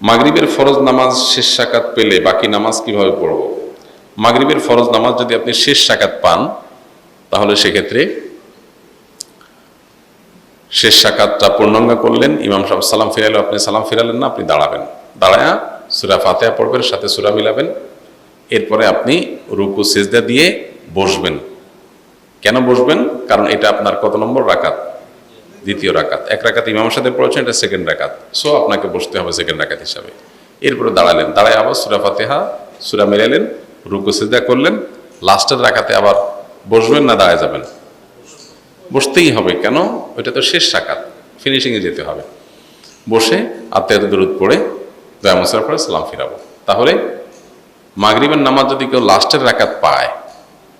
মাগরিবের ফরজ নামাজ শেষ সাকাত পেলে বাকি নামাজ কীভাবে পড়ব? মাগরিবের ফরজ নামাজ যদি আপনি শেষ সাকাত পান, তাহলে সেক্ষেত্রে শেষ সাকাতটা পূর্ণাঙ্গ করলেন, ইমাম সাহেব সালাম ফিরাইলে আপনি সালাম ফিরালেন না, আপনি দাঁড়াবেন। দাঁড়ায়া সুরা ফাতেহা পড়বেন, সাথে সুরা মিলাবেন। এরপরে আপনি রুকু, সেজদা দিয়ে বসবেন। কেন বসবেন? কারণ এটা আপনার কত নম্বর রাকাত? দ্বিতীয় রাকাত। এক রাকাত ইমামের সাথে পড়েছেন, এটা সেকেন্ড রাকাত। সো আপনাকে বসতে হবে সেকেন্ড রাকাত হিসাবে। এরপরে দাঁড়ালেন, দাঁড়ায় আবার সুরা ফাতেহা, সুরা মেলালেন রুকু, সেজদা করলেন লাস্টের রাকাতে আবার বসবেন না, দাঁড়ায় যাবেন? বসতেই হবে, কেন? ওইটা তো শেষ সাকাত ফিনিশিংয়ে যেতে হবে। বসে আত্মীয় দূরত পড়ে, দয়া মশার পরে সালাম ফিরাবো। তাহলে, মাগরিবের নামাজ যদি কেউ লাস্টের রাকাত পায়,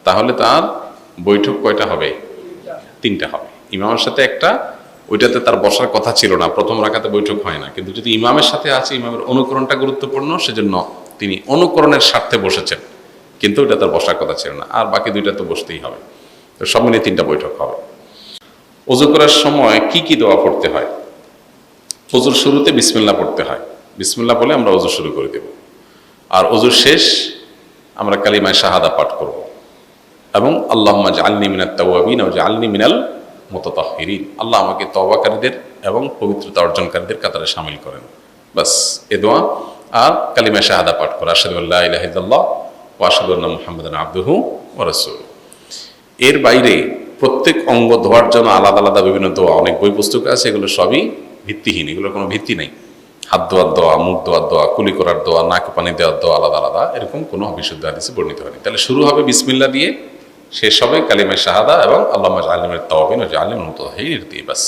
তাহলে তার বৈঠক কয়টা হবে? তিনটা হবে। ইমামের সাথে একটা ওইটাতে তার বসার কথা ছিল না, প্রথম রাখাতে বৈঠক হয় না। কিন্তু যদি ইমামের সাথে আছে, ইমামের অনুকরণটা গুরুত্বপূর্ণ, সেজন্য তিনি অনুকরণের স্বার্থে বসেছেন। কিন্তু ওইটা তার বসার কথা ছিল না, আর বাকি দুইটা তো বসতেই হবে। তো সব মিলিয়ে তিনটা বৈঠক হবে। অজু করার সময় কি কি দোয়া পড়তে হয়? অজুর শুরুতে বিসমিল্লা পড়তে হয়। বিসমিল্লা বলে আমরা অজু শুরু করে দেব। আর অজুর শেষ, আমরা কালিমায় শাহাদা পাঠ করব। এবং আল্লাহ আলনি মিনাল ও আলনি মিনাল মোতাহিরিন আল্লাহ আমাকে তবাকারীদের এবং পবিত্রতা অর্জনকারীদের কাতারে সামিল করেন। বাস, এ দোয়া। আর কালিমা শাহাদা পাঠ করা। আসাদুল্লাহ ইলাহিদাল্লাহ ও আসাদুল্লাহ মোহাম্মদ আব্দুহু ও রসুল এর বাইরে প্রত্যেক অঙ্গ ধোয়ার জন্য আলাদা আলাদা বিভিন্ন দোয়া, অনেক বই পুস্তক আছে, এগুলো সবই ভিত্তিহীন, এগুলোর কোনো ভিত্তি নেই। হাত ধোয়ার দোয়া, মুখ ধোয়ার দোয়া, কুলি করার দোয়া, নাকে পানি দেওয়ার দোয়া, আলাদা আলাদা, এরকম কোনো বিশুদ্ধ হাদিসে বর্ণিত হয়নি। তাহলে শুরু হবে বিসমিল্লা দিয়ে শেষ হবে কালিমায় শাহাদা এবং আল্লাহ আলিমের তহবিন ও আলিম মতো দিয়ে বাস